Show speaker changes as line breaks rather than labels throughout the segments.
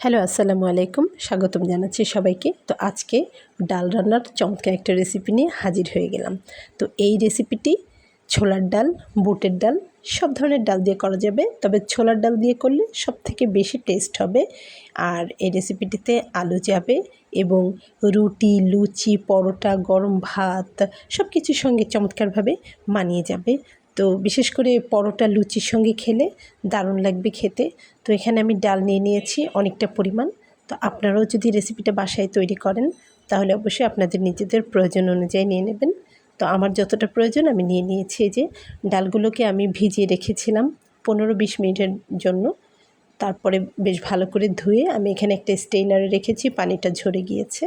Hello, আসসালামু আলাইকুম। স্বাগতম জানাচ্ছি সবাইকে। তো আজকে ডাল রান্নার চমৎকার একটা রেসিপি নিয়ে হাজির হয়ে গেলাম। তো এই রেসিপিটি ছোলার ডাল, বুটের ডাল, সব ধরনের ডাল দিয়ে করা যাবে। তবে ছোলার ডাল দিয়ে করলে সব থেকে বেশি টেস্ট হবে। আর এই রেসিপিটিতে আলু যাবে এবং রুটি, লুচি, পরোটা, গরম ভাত সব কিছুর সঙ্গে চমৎকারভাবে মানিয়ে যাবে। তো বিশেষ করে পরোটা লুচির সঙ্গে খেলে দারুণ লাগবে খেতে। তো এখানে আমি ডাল নিয়ে নিয়েছি অনেকটা পরিমাণ। তো আপনারাও যদি রেসিপিটা বাসায় তৈরি করেন, তাহলে অবশ্যই আপনাদের নিজেদের প্রয়োজন অনুযায়ী নিয়ে নেবেন। তো আমার যতটা প্রয়োজন, আমি নিয়ে নিয়েছি যে ডালগুলোকে আমি ভিজিয়ে রেখেছিলাম পনেরো বিশ মিনিটের জন্য। তারপরে বেশ ভালো করে ধুয়ে আমি এখানে একটা স্টেইনারে রেখেছি, পানিটা ঝরে গিয়েছে।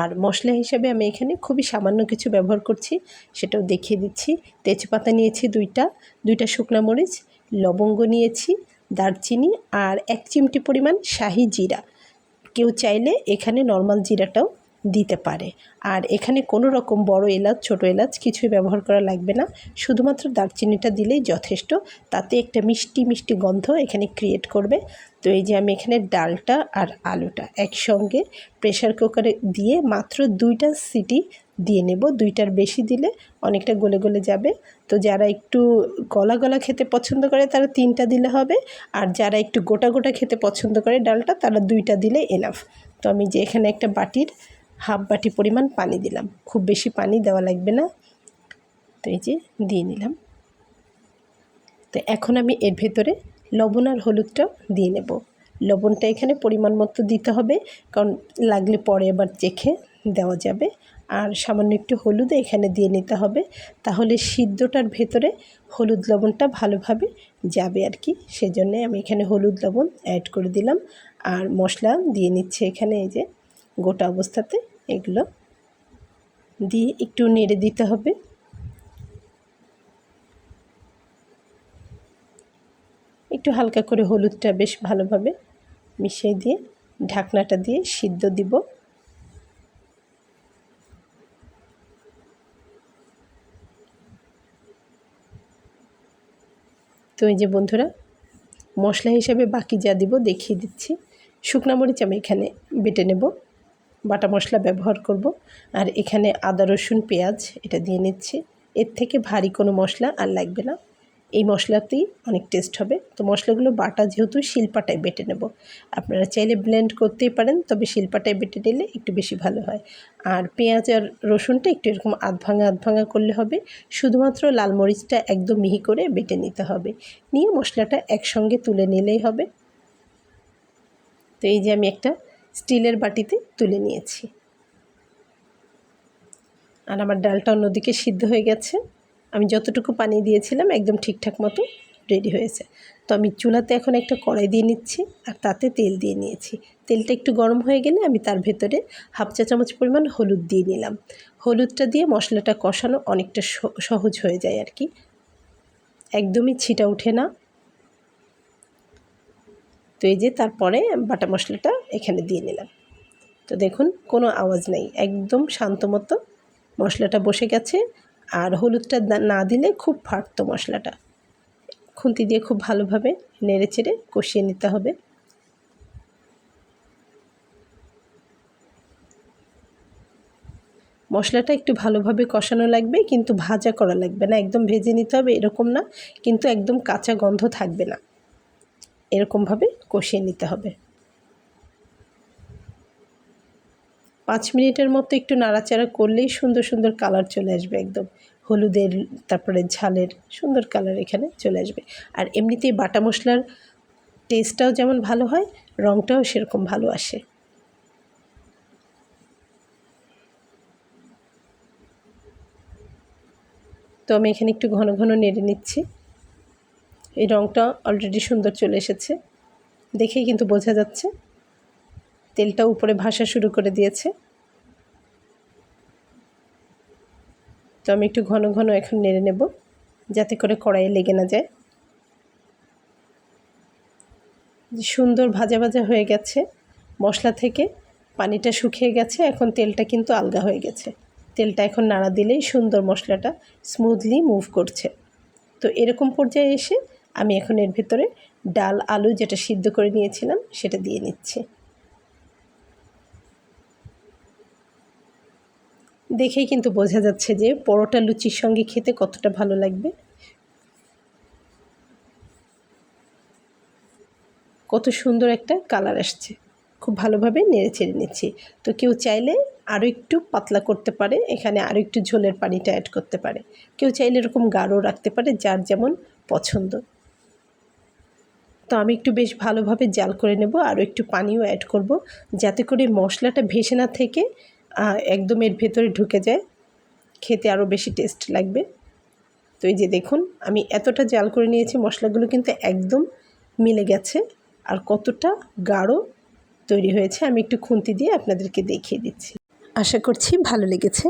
আর মশলা হিসাবে আমি এখানে খুবই সামান্য কিছু ব্যবহার করছি, সেটাও দেখিয়ে দিচ্ছি। তেজপাতা নিয়েছি দুইটা দুইটা শুকনো মরিচ, লবঙ্গ নিয়েছি, দারচিনি আর এক চিমটি পরিমাণ শাহি জিরা। কেউ চাইলে এখানে নর্মাল জিরাটাও দিতে পারে। আর এখানে কোনো রকম বড় এলাচ, ছোট এলাচ কিছুই ব্যবহার করা লাগবে না। শুধুমাত্র দারচিনিটা দিলেই যথেষ্ট। তাতে একটা মিষ্টি মিষ্টি গন্ধ এখানে ক্রিয়েট করবে। তো এই যে আমি এখানে ডালটা আর আলুটা একসঙ্গে প্রেশার কুকারে দিয়ে মাত্র দুইটা সিটি দিয়ে নেব। দুইটার বেশি দিলে অনেকটা গলে গলে যাবে। তো যারা একটু গলা গলা খেতে পছন্দ করে তারা তিনটা দিলে হবে। আর যারা একটু গোটা গোটা খেতে পছন্দ করে ডালটা তারা দুইটা দিলে এনাফ তো আমি যে এখানে একটা বাটির হাফ বাটি পরিমাণ পানি দিলাম। খুব বেশি পানি দেওয়া লাগবে না। তো এই যে দিয়ে নিলাম। তো এখন আমি এর ভেতরে লবণ আর হলুদটাও দিয়ে নেব। লবণটা এখানে পরিমাণ মতো দিতে হবে, কারণ লাগলে পরে আবার চেখে দেওয়া যাবে। আর সামান্য একটু হলুদ এখানে দিয়ে নিতে হবে, তাহলে সিদ্ধটার ভেতরে হলুদ লবণটা ভালোভাবে যাবে আর কি। সেজন্য আমি এখানে হলুদ লবণ অ্যাড করে দিলাম। আর মশলা দিয়ে নিচ্ছে এখানে এই যে গোটা অবস্থাতে। এগুলো দিয়ে একটু নেড়ে দিতে হবে। একটু হালকা করে হলুদটা বেশ ভালোভাবে মিশিয়ে দিয়ে ঢাকনাটা দিয়ে সিদ্ধ দিব। তো এই যে বন্ধুরা, মশলা হিসাবে বাকি যা দিব দেখিয়ে দিচ্ছি। শুকনা মরিচ আমি এখানে বেটে নেব। বাটা মশলা ব্যবহার করব। আর এখানে আদা, রসুন, পেঁয়াজ এটা দিয়ে নিচ্ছি। এর থেকে ভারী কোনো মশলা আর লাগবে না। এই মশলাতেই অনেক টেস্ট হবে। তো মশলাগুলো বাটা যেহেতু শিলপাটায় বেটে নেব। আপনারা চাইলে ব্লেন্ড করতেই পারেন, তবে শিলপাটায় বেটে নিলে একটু বেশি ভালো হয়। আর পেঁয়াজ আর রসুনটা একটু এরকম আধ ভাঙা আধ ভাঙা করলে হবে। শুধুমাত্র লাল মরিচটা একদম মিহি করে বেটে নিতে হবে। নিয়ে মশলাটা একসঙ্গে তুলে নিলেই হবে। তো এই যে আমি একটা স্টিলের বাটিতে তুলে নিয়েছি। আর আমার ডালটা অন্যদিকে সিদ্ধ হয়ে গেছে। আমি যতটুকু পানি দিয়েছিলাম একদম ঠিকঠাক মতো রেডি হয়েছে। তো আমি চুলাতে এখন একটা কড়াই দিয়ে নিচ্ছি আর তাতে তেল দিয়ে নিয়েছি। তেলটা একটু গরম হয়ে গেলে আমি তার ভেতরে হাফ চা চামচ পরিমাণ হলুদ দিয়ে নিলাম। হলুদটা দিয়ে মশলাটা কষানো অনেকটা সহজ হয়ে যায় আর কি। একদমই ছিটা উঠে না। তো এই যে তারপরে বাটা মশলাটা এখানে দিয়ে নিলাম। তো দেখুন, কোনো আওয়াজ নেই। একদম শান্ত মতো মশলাটা বসে গেছে। আর হলুদটা না দিলে খুব ফাটতো মশলাটা। খুন্তি দিয়ে খুব ভালোভাবে নেড়ে চেড়ে কষিয়ে নিতে হবে। মশলাটা একটু ভালোভাবে কষানো লাগবে, কিন্তু ভাজা করা লাগবে না। একদম ভেজে নিতে হবে এরকম না, কিন্তু একদম কাঁচা গন্ধ থাকবে না। এরকমভাবে কষিয়ে নিতে হবে। পাঁচ মিনিটের মতো একটু নাড়াচাড়া করলেই সুন্দর সুন্দর কালার চলে আসবে একদম। হলুদের, তারপরে ঝালের সুন্দর কালার এখানে চলে আসবে। আর এমনিতেই বাটা মশলার টেস্টটাও যেমন ভালো হয় রঙটাও সেরকম ভালো আসে। তো আমি এখানে একটু ঘন ঘন নেড়ে নিচ্ছি। এই রঙটা অলরেডি সুন্দর চলে এসেছে। দেখেই কিন্তু বোঝা যাচ্ছে। তেলটা উপরে ভাসা শুরু করে দিয়েছে। তো আমি একটু ঘন ঘন এখন নেড়ে নেব, যাতে করে কড়াইয়ে লেগে না যায়। সুন্দর ভাজা ভাজা হয়ে গেছে, মশলা থেকে পানিটা শুকিয়ে গেছে, এখন তেলটা কিন্তু আলগা হয়ে গেছে। তেলটা এখন নাড়া দিলেই সুন্দর মশলাটা স্মুথলি মুভ করছে। তো এরকম পর্যায়ে এসে আমি এখন এর ভেতরে ডাল, আলু যেটা সিদ্ধ করে নিয়েছিলাম, সেটা দিয়ে নিচ্ছি। দেখেই কিন্তু বোঝা যাচ্ছে যে পরোটা লুচির সঙ্গে খেতে কতটা ভালো লাগবে। কত সুন্দর একটা কালার আসছে। খুব ভালোভাবে নেড়ে ছেড়ে নিচ্ছি। তো কেউ চাইলে আরও একটু পাতলা করতে পারে, এখানে আরও একটু ঝোলের পানিটা অ্যাড করতে পারে। কেউ চাইলে এরকম গাঢ় রাখতে পারে, যার যেমন পছন্দ। তো আমি একটু বেশ ভালোভাবে জাল করে নেব, আরও একটু পানিও অ্যাড করব, যাতে করে মশলাটা ভেসে না থেকে একদম এর ভেতরে ঢুকে যায়। খেতে আরও বেশি টেস্ট লাগবে। তো এই যে দেখুন, আমি এতটা জাল করে নিয়েছি, মশলাগুলো কিন্তু একদম মিলে গেছে, আর কতটা গাঢ় তৈরি হয়েছে, আমি একটু খুন্তি দিয়ে আপনাদেরকে দেখিয়ে দিচ্ছি। আশা করছি ভালো লেগেছে।